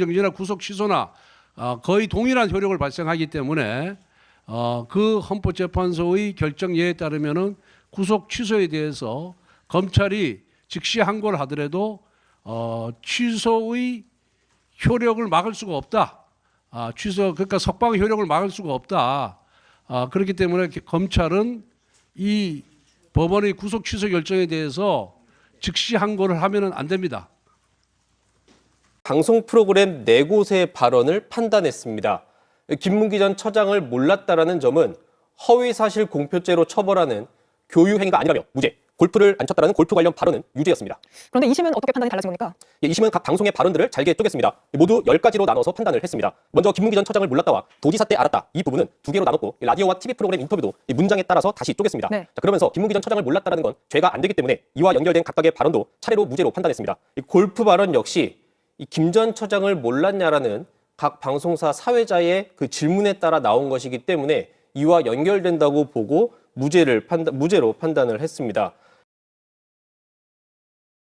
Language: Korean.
정지나 구속 취소나 어, 거의 동일한 효력을 발생하기 때문에 어, 그 헌법재판소의 결정 예에 따르면은 구속 취소에 대해서 검찰이 즉시 항고를 하더라도 어, 취소의 효력을 막을 수가 없다. 아, 취소 그러니까 석방 효력을 막을 수가 없다. 아, 그렇기 때문에 검찰은 이 법원의 구속 취소 결정에 대해서 즉시 항고를 하면은 안 됩니다. 방송 프로그램 네 곳의 발언을 판단했습니다. 김문기 전 처장을 몰랐다라는 점은 허위 사실 공표죄로 처벌하는 교유 행위가 아니라며 무죄. 골프를 안 쳤다라는 골프 관련 발언은 유죄였습니다. 그런데 2심은 어떻게 판단이 달라진 겁니까? 예, 2심은 각 방송의 발언들을 잘게 쪼갰습니다. 모두 10가지로 나눠서 판단을 했습니다. 먼저 김문기 전 처장을 몰랐다와 도지사 때 알았다. 이 부분은 두 개로 나눴고 라디오와 TV 프로그램 인터뷰도 이 문장에 따라서 다시 쪼갰습니다. 네. 자, 그러면서 김문기 전 처장을 몰랐다라는 건 죄가 안 되기 때문에 이와 연결된 각각의 발언도 차례로 무죄로 판단했습니다. 이 골프 발언 역시 김 전 처장을 몰랐냐라는 각 방송사 사회자의 그 질문에 따라 나온 것이기 때문에 이와 연결된다고 보고 무죄를 판단, 무죄로 판단을 했습니다.